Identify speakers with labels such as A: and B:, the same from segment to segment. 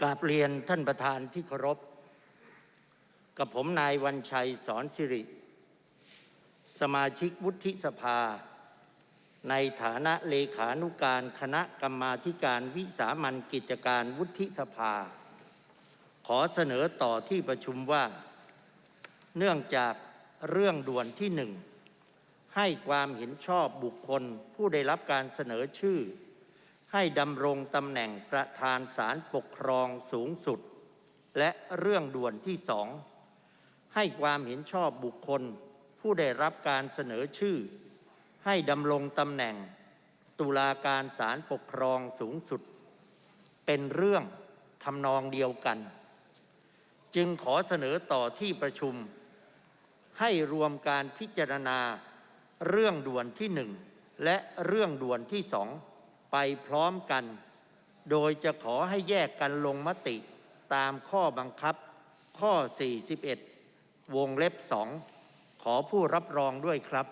A: กราบเรียนท่านประธานที่เคารพ กับผมนายวันชัยสอนสิริ สมาชิกวุฒิสภา ในฐานะเลขานุการคณะกรรมาการวิสามันกิจการวุฒิสภา ขอเสนอต่อที่ประชุมว่า เนื่องจากเรื่องด่วนที่หนึ่งให้ความเห็นชอบบุคคลผู้ได้รับการเสนอชื่อ ให้ดำรงตำแหน่งประธานศาลปกครองสูงสุด และเรื่องด่วนที่สองให้ความเห็นชอบบุคคล ผู้ได้รับการเสนอชื่อ ให้ดำรงตำแหน่ง ตุลาการศาลปกครองสูงสุด เป็นเรื่องทำนองเดียวกัน จึงขอเสนอต่อที่ประชุม ให้รวมการพิจารณาเรื่องด่วนที่หนึ่งและเรื่องด่วนที่สอง ไปพร้อมกัน โดยจะขอให้แยกกันลงมติตามข้อบังคับข้อ 41 วงเล็บสองขอผู้รับรองด้วยครับ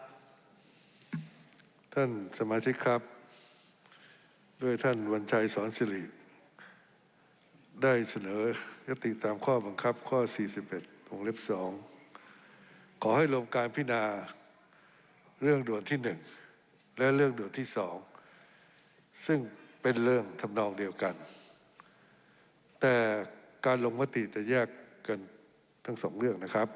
B: ท่านสมาชิกครับ ด้วยท่านวันชัยสอนสิริได้เสนอยติตามข้อบังคับข้อ 41 วงเล็บ2ขอให้รวมการพิจารณาเรื่องด่วนที่หนึ่งและเรื่องด่วนที่สอง ซึ่งเป็นเรื่องทำนองเดียวกัน แต่การลงมติจะแยกกันทั้งสองเรื่องนะครับ